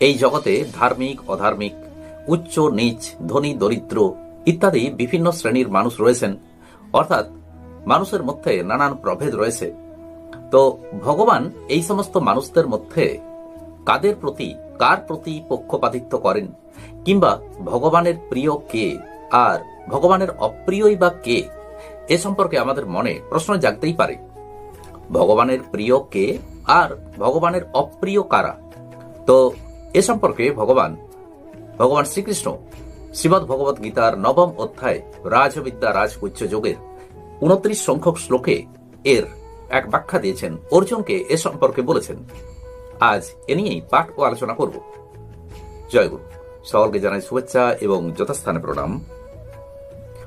এই জগতে ধার্মিক, অধার্মিক, উচ্চ, নিচ, ধনী, দরিদ্র ইত্যাদি বিভিন্ন শ্রেণির মানুষ রয়েছেন। অর্থাৎ মানুষের মধ্যে নানান প্রভেদ রয়েছে। তো ভগবান এই সমস্ত মানুষদের মধ্যে কাদের প্রতি, কার প্রতি পক্ষপাতিত্ব করেন? কিংবা ভগবানের প্রিয় কে? আর ভগবানের অপ্রিয়ই বা কে? এ সম্পর্কে আমাদের মনে প্রশ্ন জাগতেই পারে। ভগবানের প্রিয় কে? আর ভগবানের অপ্রিয় কারা? তো এ সম্পর্কে ভগবান ভগবান শ্রীকৃষ্ণ শ্রীমদ ভগবত গীতার নবম অধ্যায় রাজবিদ্যা রাজপুচ্য যোগের উনত্রিশ সংখ্যক শ্লোকে এর এক ব্যাখ্যা দিয়েছেন। অর্জুনকে এ সম্পর্কে বলেছেন। আজ এ নিয়েই পাঠ ও আলোচনা করব। জয় গুরু। সকলকে জানাই শুভেচ্ছা এবং যথাস্থানে প্রণাম।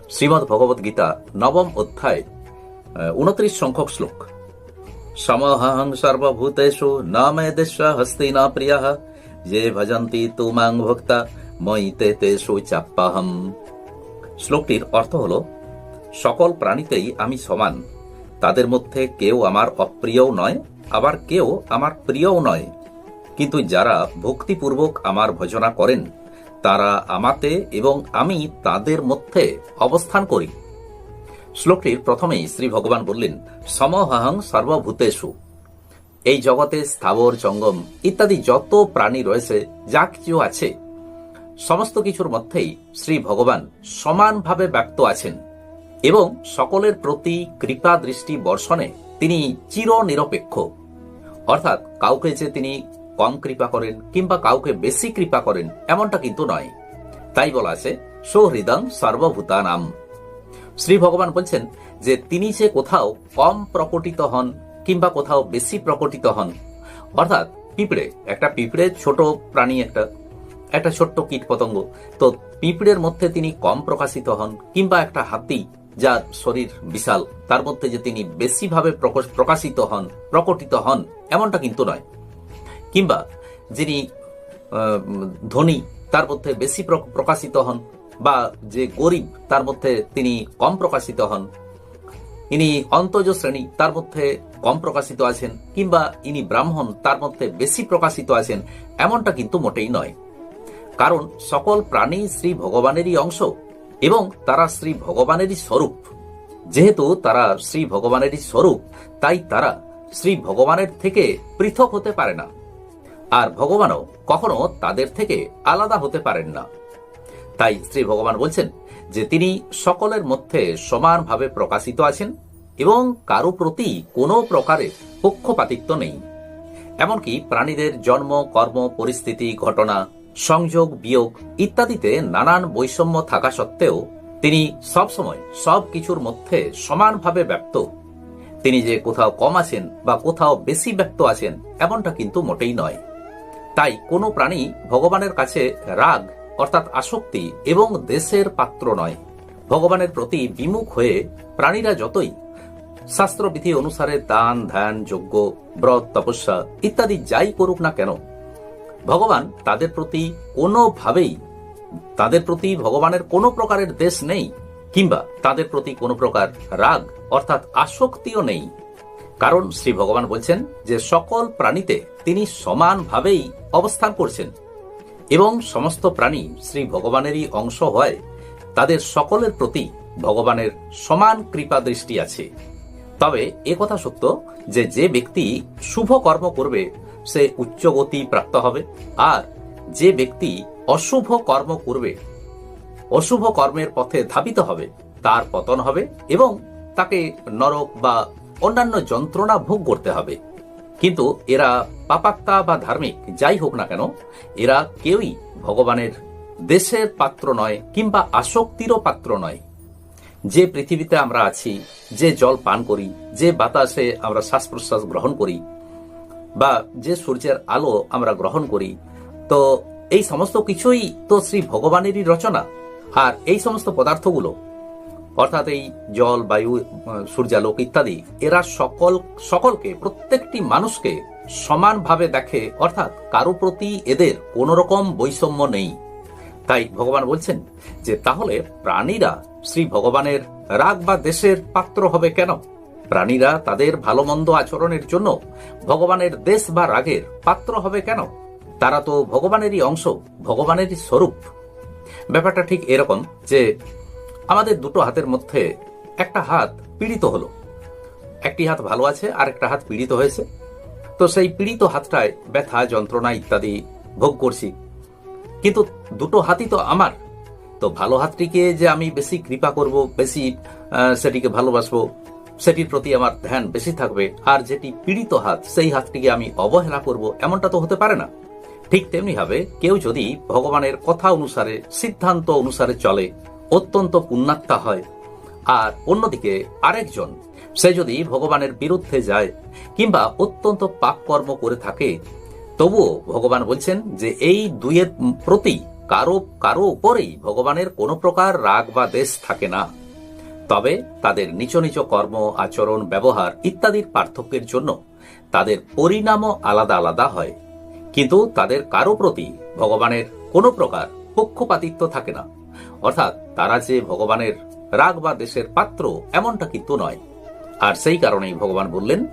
শ্রীমদ ভগবত গীতা নবম অধ্যায় উনত্রিশ সংখ্যক শ্লোক। সমহং সর্বভূতেষু ন মে দেশ হস্তি ন প্রিয় যে ভজন্তি তু মাং ভক্তা মই তে তেষু চাপ্পাহম শ্লোকটির অর্থ হল, সকল প্রাণীতেই আমি সমান, তাদের মধ্যে কেউ আমার অপ্রিয়ও নয়, আবার কেউ আমার প্রিয়ও নয়। কিন্তু যারা ভক্তিপূর্বক আমার ভজনা করেন, তারা আমাতে এবং আমি তাদের মধ্যে অবস্থান করি। শ্লোকটির প্রথমেই শ্রী ভগবান বললেন সমহং সর্বভূতেষু। এই জগতে স্থাবর, জঙ্গম ইত্যাদি যত প্রাণী রয়েছে, যা কিছু আছে, সমস্ত কিছুর মধ্যেই শ্রী ভগবান সমানভাবে ব্যক্ত আছেন এবং সকলের প্রতি কৃপা দৃষ্টি বর্ষণে তিনি চির নিরপেক্ষ অর্থাৎ কাউকে যে তিনি কম কৃপা করেন কিংবা কাউকে বেশি কৃপা করেন এমনটা কিন্তু নয়। তাই বলা আছে, সৌহৃদং সর্বভূতা নাম শ্রী ভগবান বলছেন যে তিনি যে কোথাও কম প্রকটিত হন কিংবা কোথাও বেশি প্রকটিত হন। অর্থাৎ পিঁপড়ে, একটা পিঁপড়ে ছোট প্রাণী, একটা একটা ছোট্ট কীট পতঙ্গ তো পিঁপড়ের মধ্যে তিনি কম প্রকাশিত হন, কিংবা একটা হাতি, যার শরীর বিশাল, তার মধ্যে যে তিনি বেশিভাবে প্রকাশ- প্রকাশিত হন, প্রকটিত হন, এমনটা কিন্তু নয়। কিংবা যিনি ধনী, তার মধ্যে বেশি প্র- প্রকাশিত হন, বা যে গরিব, তার মধ্যে তিনি কম প্রকাশিত হন ইনি অন্তজ শ্রেণি তার মধ্যে কম প্রকাশিত আছেন, কিংবা ইনি ব্রাহ্মণ, তার মধ্যে বেশি প্রকাশিত আছেন, এমনটা কিন্তু মোটেই নয়। কারণ সকল প্রাণী শ্রী ভগবানেরই অংশ এবং তারা শ্রী ভগবানেরই স্বরূপ। যেহেতু তারা শ্রী ভগবানেরই স্বরূপ, তাই তারা শ্রী ভগবানের থেকে পৃথক হতে পারে না। আর ভগবানও কখনো তাদের থেকে আলাদা হতে পারেন না। তাই শ্রী ভগবান বলছেন যে তিনি সকলের মধ্যে সমানভাবে প্রকাশিত আছেন এবং কারও প্রতি কোনো প্রকারের পক্ষপাতিত্ব নেই। এমনকি প্রাণীদের জন্ম, কর্ম, পরিস্থিতি, ঘটনা, সংযোগ, বিয়োগ ইত্যাদিতে নানান বৈষম্য থাকা সত্ত্বেও তিনি সবসময় সব কিছুর মধ্যে সমানভাবে ব্যক্ত। তিনি যে কোথাও কম আছেন বা কোথাও বেশি ব্যক্ত আছেন এমনটা কিন্তু মোটেই নয়। তাই কোনো প্রাণী ভগবানের কাছে রাগ অর্থাৎ আসক্তি এবং দেশের পাত্র নয়। ভগবানের প্রতি বিমুখ হয়ে প্রাণীরা যতই শাস্ত্রবিধি অনুসারে দান, ধ্যান, যজ্ঞ, ব্রত, তপস্যা ইত্যাদি যাই করুক না কেন, ভগবান তাদের প্রতি কোনোভাবেই, তাদের প্রতি ভগবানের কোনো প্রকারের দেশ নেই, কিংবা তাদের প্রতি কোনো প্রকার রাগ অর্থাৎ আসক্তিও নেই। কারণ শ্রী ভগবান বলছেন যে সকল প্রাণীতে তিনি সমানভাবেই অবস্থান করছেন। এবং সমস্ত প্রাণী শ্রী ভগবানেরই অংশ হয় তাদের সকলের প্রতি ভগবানের সমান কৃপা দৃষ্টি আছে। তবে এ কথা সত্য যে যে ব্যক্তি শুভ কর্ম করবে, সে উচ্চগতি প্রাপ্ত হবে। আর যে ব্যক্তি অশুভ কর্ম করবে, অশুভ কর্মের পথে ধাবিত হবে, তার পতন হবে এবং তাকে নরক বা অন্যান্য যন্ত্রণা ভোগ করতে হবে। কিন্তু এরা পাপাত্তা বা ধার্মিক, যাই হোক না কেন, এরা কেউই ভগবানের দেশের পাত্র নয় কিংবা আসক্তিরও পাত্র নয়। যে পৃথিবীতে আমরা আছি, যে জল পান করি, যে বাতাসে আমরা শ্বাস প্রশ্বাস গ্রহণ করি, বা যে সূর্যের আলো আমরা গ্রহণ করি, তো এই সমস্ত কিছুই তো শ্রী ভগবানেরই রচনা। আর এই সমস্ত পদার্থগুলো অর্থাৎ এই জল, বায়ু সূর্যালোক ইত্যাদি, এরা সকল, সকলকে, প্রত্যেকটি মানুষকে সমানভাবে দেখে, অর্থাৎ কারও প্রতি এদের কোনো রকম বৈষম্য নেই। তাই ভগবান বলছেন যে, তাহলে প্রাণীরা শ্রী ভগবানের রাগ বা দেশের পাত্র হবে কেন? প্রাণীরা তাদের ভালো মন্দ আচরণের জন্য ভগবানের দেশ বা রাগের পাত্র হবে কেন? তারা তো ভগবানেরই অংশ, ভগবানেরই স্বরূপ। ব্যাপারটা ঠিক এরকম যে আমাদের দুটো হাতের মধ্যে একটা হাত পীড়িত হলো। একটি হাত ভালো আছে আর একটা হাত পীড়িত হয়েছে। তো সেই পীড়িত হাতটায় ব্যথা, যন্ত্রণা ইত্যাদি ভোগ করছি। কিন্তু দুটো হাতই তো আমার। তো ভালো হাতটিকে যে আমি বেশি কৃপা করব, বেশি সেটিকে ভালোবাসবো, সেটির প্রতি আমার ধ্যান বেশি থাকবে, আর যেটি পীড়িত হাত, সেই হাতটিকে আমি অবহেলা করব, এমনটা তো হতে পারে না। ঠিক তেমনি ভাবে কেউ যদি ভগবানের কথা অনুসারে, সিদ্ধান্ত অনুসারে চলে অত্যন্ত পুণ্যাত্মা হয়। আর অন্যদিকে আরেকজন, সে যদি ভগবানের বিরুদ্ধে যায় কিংবা অত্যন্ত পাপ কর্ম করে থাকে, তবুও ভগবান বলছেন যে এই দুইয়ের প্রতি কারও কারও উপরেই ভগবানের কোনো প্রকার রাগ বা দেশ থাকে না। তবে তাদের নিচ নিচ কর্ম, আচরণ, ব্যবহার ইত্যাদির পার্থক্যের জন্য তাদের পরিণামও আলাদা আলাদা হয়। কিন্তু তাদের কারও প্রতি ভগবানের কোনো প্রকার পক্ষপাতিত্ব থাকে না। অর্থাৎ তারা যে ভগবানের রাগ বা দেশের পাত্র, এমনটা কিন্তু নয়। আর সেই কারণেই ভগবান বললেন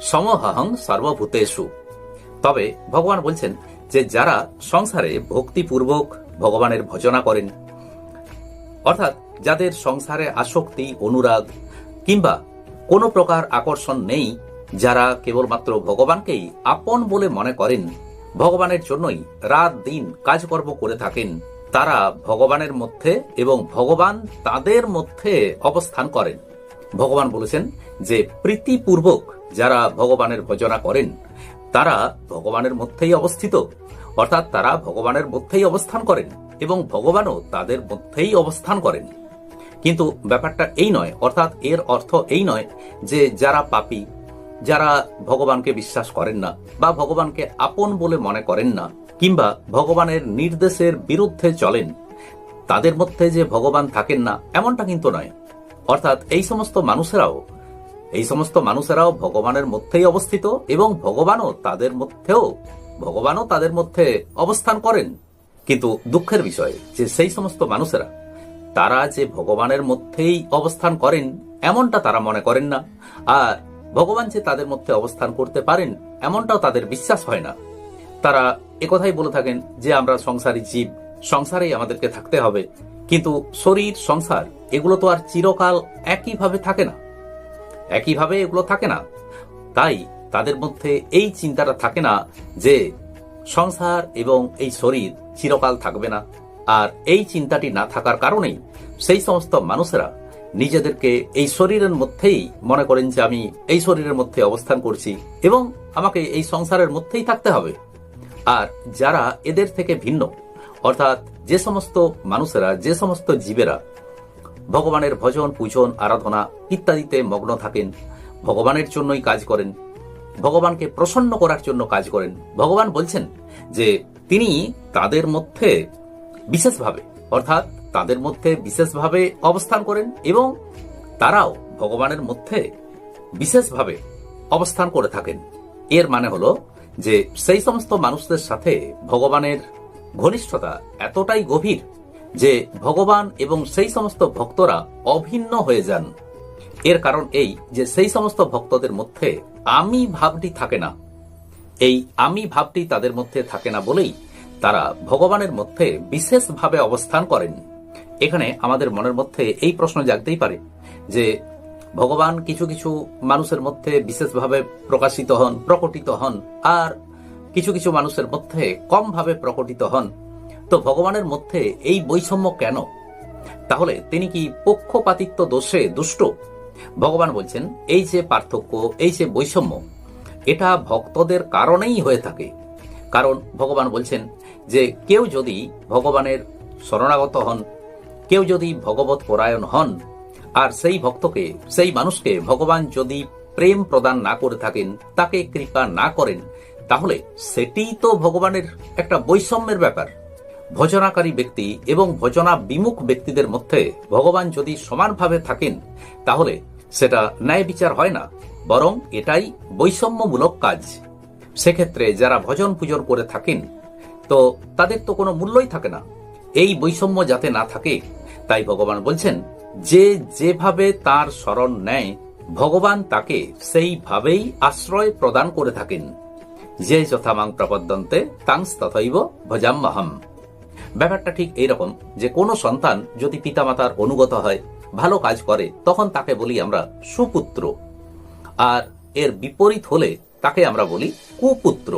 সমহং সর্বভূতেষু। তবে ভগবান বলছেন যে, যারা সংসারে ভক্তিপূর্বক ভগবানের ভজনা করেন, অর্থাৎ যাদের সংসারে আসক্তি, অনুরাগ, কিংবা কোনো প্রকার আকর্ষণ নেই, যারা কেবলমাত্র ভগবানকেই আপন বলে মনে করেন, ভগবানের জন্যই রাত দিন কাজকর্ম করে থাকেন তারা ভগবানের মধ্যে এবং ভগবান তাদের মধ্যে অবস্থান করেন। ভগবান বলেছেন যে প্রীতিপূর্বক যারা ভগবানের ভজনা করেন, তারা ভগবানের মধ্যেই অবস্থিত। অর্থাৎ তারা ভগবানের মধ্যেই অবস্থান করেন এবং ভগবানও তাদের মধ্যেই অবস্থান করেন। কিন্তু ব্যাপারটা এই নয়, অর্থাৎ এর অর্থ এই নয় যে যারা পাপী যারা ভগবানকে বিশ্বাস করেন না বা ভগবানকে আপন বলে মনে করেন না কিংবা ভগবানের নির্দেশের বিরুদ্ধে চলেন, তাদের মধ্যে যে ভগবান থাকেন না, এমনটা কিন্তু নয়। অর্থাৎ এই সমস্ত মানুষেরাও, এই সমস্ত মানুষেরাও ভগবানের মধ্যেই অবস্থিত এবং ভগবানও তাদের মধ্যেও, ভগবানও তাদের মধ্যে অবস্থান করেন। কিন্তু দুঃখের বিষয় যে সেই সমস্ত মানুষেরা, তারা যে ভগবানের মধ্যেই অবস্থান করেন, এমনটা তারা মনে করেন না। আর ভগবান যে তাদের মধ্যে অবস্থান করতে পারেন, এমনটাও তাদের বিশ্বাস হয় না। তারা একথাই বলে থাকেন যে আমরা সংসারী জীব, সংসারেই আমাদেরকে থাকতে হবে। কিন্তু শরীর, সংসার, এগুলো তো আর চিরকাল একইভাবে থাকে না। একইভাবে এগুলো থাকে না। তাই তাদের মধ্যে এই চিন্তাটা থাকে না যে সংসার এবং এই শরীর চিরকাল থাকবে না। আর এই চিন্তাটি না থাকার কারণেই সেই সমস্ত মানুষেরা নিজেদেরকে এই শরীরের মধ্যেই মনে করেন যে আমি এই শরীরের মধ্যে অবস্থান করছি এবং আমাকে এই সংসারের মধ্যেই থাকতে হবে। আর যারা এদের থেকে ভিন্ন, অর্থাৎ যে সমস্ত মানুষেরা, যে সমস্ত জীবেরা ভগবানের ভজন, পূজন, আরাধনা ইত্যাদিতে মগ্ন থাকেন, ভগবানের জন্যই কাজ করেন, ভগবানকে প্রসন্ন করার জন্য কাজ করেন, ভগবান বলছেন যে তিনি তাদের মধ্যে বিশেষভাবে, অর্থাৎ তাদের মধ্যে বিশেষভাবে অবস্থান করেন এবং তারাও ভগবানের মধ্যে বিশেষভাবে অবস্থান করে থাকেন। এর মানে হলো যে সেই সমস্ত মানুষদের সাথে ভগবানের ঘনিষ্ঠতা এতটাই গভীর যে ভগবান এবং সেই সমস্ত ভক্তরা অভিন্ন হয়ে যান। এর কারণ এই যে সেই সমস্ত ভক্তদের মধ্যে আমি ভাবটি থাকে না। এই আমি ভাবটি তাদের মধ্যে থাকে না বলেই তারা ভগবানের মধ্যে বিশেষভাবে অবস্থান করেন। এখানে আমাদের মনের মধ্যে এই প্রশ্ন জাগতেই পারে যে ভগবান কিছু কিছু মানুষের মধ্যে বিশেষভাবে প্রকাশিত হন, প্রকটিত হন, আর কিছু কিছু মানুষের মধ্যে কমভাবে প্রকটিত হন। তো ভগবানের মধ্যে এই বৈষম্য কেন? তাহলে তিনি কি পক্ষপাতিত্ব দোষে দুষ্ট? ভগবান বলছেন, এই যে পার্থক্য, এই যে বৈষম্য, এটা ভক্তদের কারণেই হয়ে থাকে। কারণ ভগবান বলছেন যে কেউ যদি ভগবানের শরণাগত হন কেউ যদি ভগবত পরায়ণ হন, আর সেই ভক্তকে, সেই মানুষকে ভগবান যদি প্রেম প্রদান না করে থাকেন, তাকে কৃপা না করেন, তাহলে সেটিই তো ভগবানের একটা বৈষম্যের ব্যাপার। ভজনাকারী ব্যক্তি এবং ভজনা বিমুখ ব্যক্তিদের মধ্যে ভগবান যদি সমানভাবে থাকেন, তাহলে সেটা ন্যায় বিচার হয় না, বরং এটাই বৈষম্যমূলক কাজ। সেক্ষেত্রে যারা ভজন পূজন করে থাকেন, তো তাদের তো কোনো মূল্যই থাকে না। এই বৈষম্য যাতে না থাকে তাই ভগবান বলছেন, যে যেভাবে তার শরণ নেয়, ভগবান তাকে সেইভাবেই আশ্রয় প্রদান করে থাকেন। যে যথামাং প্রপদ্যন্তে তাংস তথৈব ভজাম্যহম ব্যাপারটা ঠিক এইরকম যে কোনো সন্তান যদি পিতামাতার অনুগত হয়, ভালো কাজ করে, তখন তাকে বলি আমরা সুপুত্র। আর এর বিপরীত হলে তাকে আমরা বলি কুপুত্র।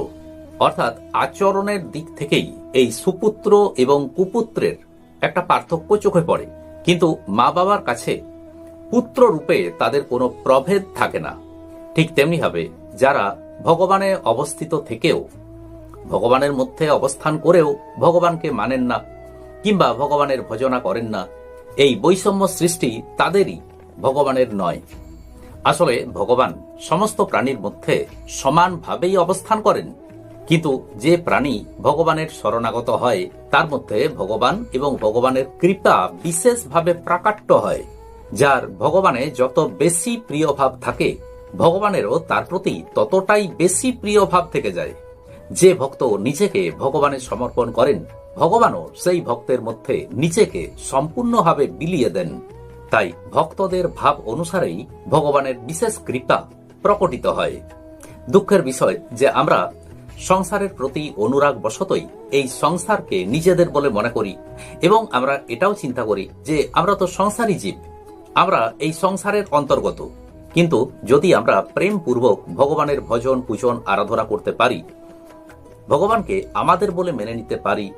অর্থাৎ আচরণের দিক থেকেই এই সুপুত্র এবং কুপুত্রের একটা পার্থক্য চোখে পড়ে। কিন্তু মা বাবার কাছে পুত্র রূপে তাদের কোনো প্রভেদ থাকে না। ঠিক তেমনি হবে যারা ভগবানে অবস্থিত থেকেও, ভগবানের মধ্যে অবস্থান করেও ভগবানকে মানেন না কিংবা ভগবানের ভজনা করেন না, এই বৈষম্য সৃষ্টি তাদেরই ভগবানের নয়। আসলে ভগবান সমস্ত প্রাণীর মধ্যে সমানভাবেই অবস্থান করেন। কিন্তু যে প্রাণী ভগবানের শরণাগত হয়, তার মধ্যে ভগবান এবং ভগবানের কৃপা বিশেষভাবে প্রাকাট্য হয়, যার ভগবানে যত বেশি প্রিয় ভাব থাকে, ভগবানেরও তার প্রতি ততটাই বেশি প্রিয় ভাব থেকে যায়। যে ভক্ত নিজেকে ভগবানে সমর্পণ করেন, ভগবানও সেই ভক্তের মধ্যে নিজেকে সম্পূর্ণভাবে বিলিয়ে দেন। তাই ভক্তদের ভাব অনুসারেই ভগবানের বিশেষ কৃপা প্রকটিত হয়। দুঃখের বিষয় যে আমরা সংসারের প্রতি অনুরাগ বশতই এই সংসারকে নিজেদের বলে মনে করি। এবং আমরা এটাও চিন্তা করি যে আমরা তো সংসারী জীব, আমরা এই সংসারের অন্তর্গত। কিন্তু যদি আমরা প্রেমপূর্বক ভগবানের ভজন, পূজন, আরাধনা করতে পারি, ভগবানকে আমাদের বলে মেনে নিতে পারি,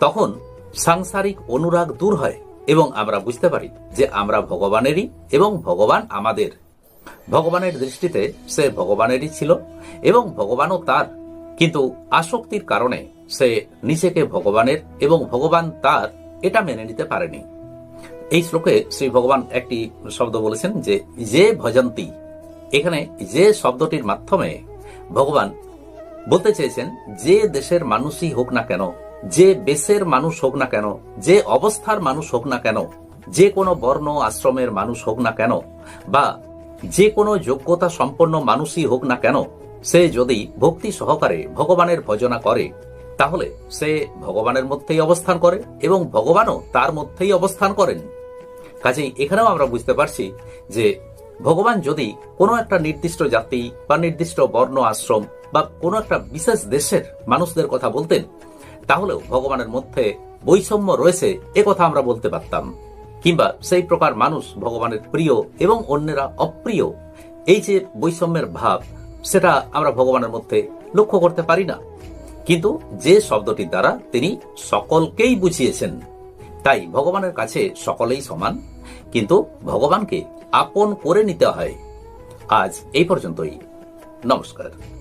তখন সাংসারিক অনুরাগ দূর হয় এবং আমরা বুঝতে পারি যে আমরা ভগবানেরই এবং ভগবান আমাদের। ভগবানের দৃষ্টিতে সে ভগবানেরই ছিল এবং ভগবানও তার কিন্তু আসক্তির কারণে সে নিজেকে ভগবানের এবং ভগবান তার এটা মেনে নিতে পারেনি। এই শ্লোকে শ্রী ভগবান একটি শব্দ বলেছেন যে যে ভজন্তী। এখানে যে শব্দটির মাধ্যমে ভগবান বলতে চেয়েছেন, যে দেশের মানুষই হোক না কেন, যে বেশের মানুষ হোক না কেন, যে অবস্থার মানুষ হোক না কেন, যে কোনো বর্ণ আশ্রমের মানুষ হোক না কেন, বা যে কোনো যোগ্যতা সম্পন্ন মানুষই হোক না কেন সে যদি ভক্তি সহকারে ভগবানের ভজনা করে, তাহলে সে ভগবানের মধ্যেই অবস্থান করে এবং ভগবানও তার মধ্যেই অবস্থান করেন। কাজেই এখানেও আমরা বুঝতে পারছি যে ভগবান যদি কোনো একটা নির্দিষ্ট জাতি বা নির্দিষ্ট বর্ণ, আশ্রম বা কোনো একটা বিশেষ দেশের মানুষদের কথা বলতেন, তাহলেও ভগবানের মধ্যে বৈষম্য রয়েছে এ কথা আমরা বলতে পারতাম। কিংবা সেই প্রকার মানুষ ভগবানের প্রিয় এবং অন্যেরা অপ্রিয়, এই যে বৈষম্যের ভাব সেটা আমরা ভগবানের মধ্যে লক্ষ্য করতে পারি না। কিন্তু যে শব্দটির দ্বারা তিনি সকলকেই বুঝিয়েছেন, তাই ভগবানের কাছে সকলেই সমান। কিন্তু ভগবানকে আপন করে নিতে হয়। আজ এই পর্যন্তই। নমস্কার।